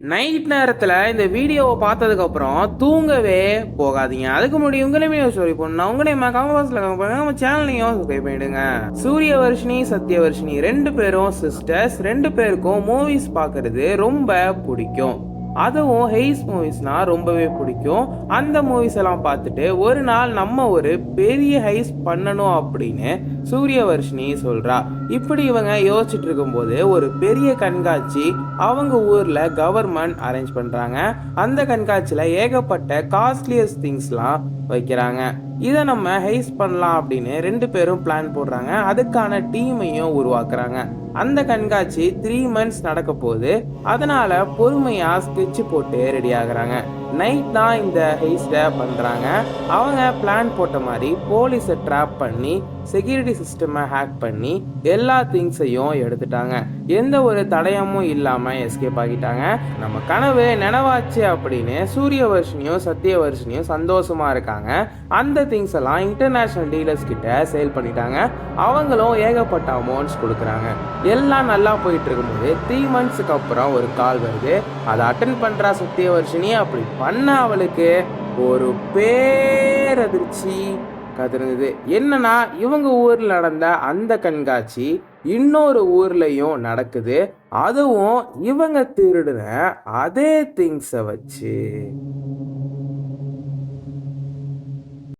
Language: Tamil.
நைட் நேரத்தில் இந்த வீடியோவை பார்த்ததுக்கப்புறம் தூங்கவே போகாதீங்க. அதுக்கு முன்னாடி உங்களையுமே ஸ்டோரி பண்ணணும் உங்களையும் கமெண்ட் பாக்ஸில் நம்ம சேனலையும் சப்ஸ்கிரைப் பண்ணிடுங்க. சூரியவர்ஷினி சத்யவர்ஷினி ரெண்டு பேரும் சிஸ்டர்ஸ் ரெண்டு பேருக்கும் மூவிஸ் பார்க்கறது ரொம்ப பிடிக்கும். அதுவும் ஹெய்ஸ் மூவிஸ்னால் ரொம்பவே பிடிக்கும். அந்த மூவிஸ் எல்லாம் பார்த்துட்டு ஒரு நாள் நம்ம ஒரு பெரிய ஹைஸ் பண்ணணும் அப்படின்னு சூரியவர்ஷினி சொல்கிறா இப்படி இவங்க யோசிச்சுட்டு இருக்கும்போது ஒரு பெரிய கண்காட்சி அவங்க ஊரில் கவர்மெண்ட் அரேஞ்ச் பண்ணுறாங்க அந்த கண்காட்சியில் ஏகப்பட்ட காஸ்ட்லியஸ்ட் திங்ஸ்லாம் வைக்கிறாங்க. இதை நம்ம ஹைஸ் பண்ணலாம் அப்படின்னு ரெண்டு பேரும் பிளான் போடுறாங்க. அதுக்கான டீமையும் உருவாக்குறாங்க. அந்த கண்காட்சி த்ரீ மந்த்ஸ் நடக்க போகுது. அதனால பொறுமையா ஸ்கெட்ச் போட்டு ரெடி ஆகுறாங்க. நைட் தான் இந்த ஹெய்ஸ்டை பண்ணுறாங்க அவங்க பிளான் போட்ட மாதிரி போலீஸை ட்ராப் பண்ணி செக்யூரிட்டி சிஸ்டமை ஹேக் பண்ணி எல்லா திங்ஸையும் எடுத்துட்டாங்க. எந்த ஒரு தடயமும் இல்லாமல் எஸ்கேப் ஆகிட்டாங்க. நம்ம கனவு நினைவாச்சு அப்படின்னு சூரியவர்ஷினியும் சத்தியவர்ஷினியும் சந்தோஷமாக இருக்காங்க. அந்த திங்ஸ் எல்லாம் இன்டர்நேஷ்னல் டீலர்ஸ் கிட்ட சேல் பண்ணிட்டாங்க. அவங்களும் ஏகப்பட்ட அமௌண்ட்ஸ் கொடுக்குறாங்க. எல்லாம் நல்லா போயிட்டு இருக்கும்போது த்ரீ மந்த்ஸுக்கு அப்புறம் ஒரு கால் வருது. அதை அட்டன் பண்றா சத்யவர்ஷினி அப்படி பண்ண அவளுக்கு ஒரு பேரதிர்ச்சி கதிர்ந்தது. என்னன்னா இவங்க ஊர்ல நடந்த அந்த கண்காட்சி இன்னொரு ஊர்லயும் நடக்குது. அதுவும் இவங்க திருடின அதே திங்ஸை வச்சு.